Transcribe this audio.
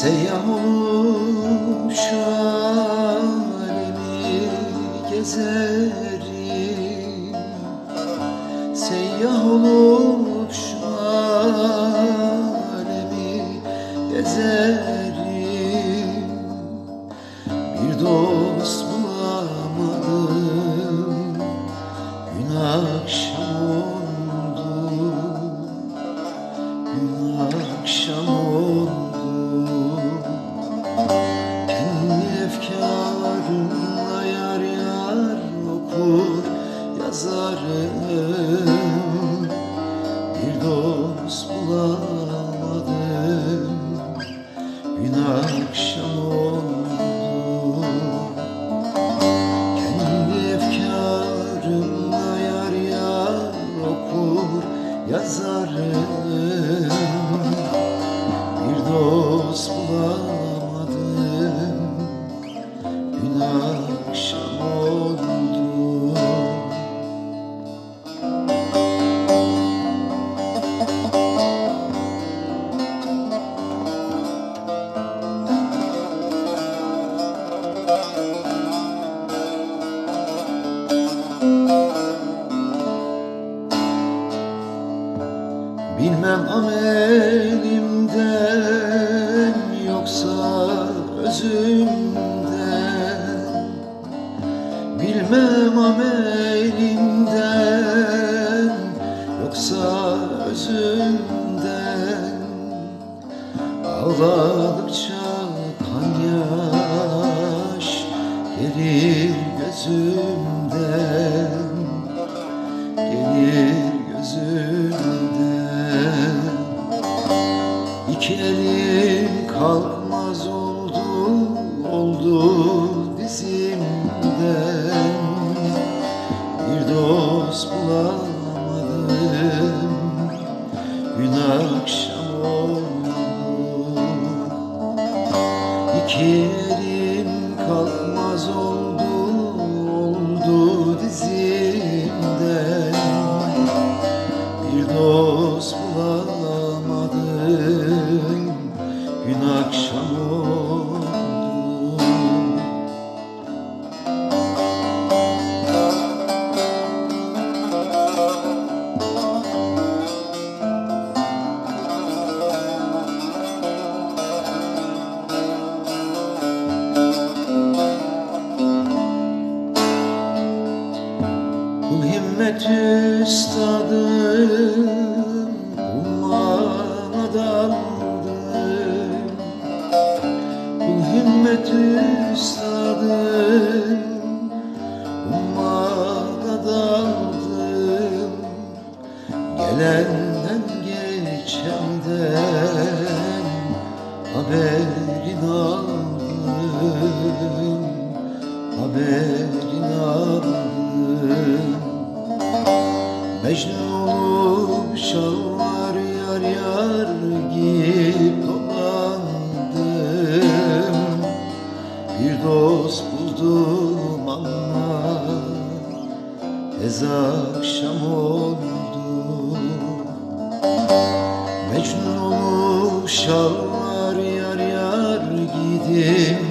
Seyyah olmuş alemi gezerim bulamadım Gün akşam oldu Bilmem amelimden yoksa özümden. Bilmem amelimden yoksa özümden. Ağladıkça kan yaş gelir gözümden gelir gözümden. İki elim kalkmaz oldu, oldu dizimden. Bir dost bulamadım, gün akşam oldu. İki kalkmaz oldu, oldu dizimden Bir dost bulamadım, gün akşam oldu. Kul himmet üstadım Ummana daldım Kul himmet üstadım Ummana daldım Gelenden geçenden Haberin aldım Haberin aldım Mecnun olup şalvar yar yar giyip dolandım Bir dost buldum ama tez akşam oldu. Mecnun olup şalvar yar yar giydim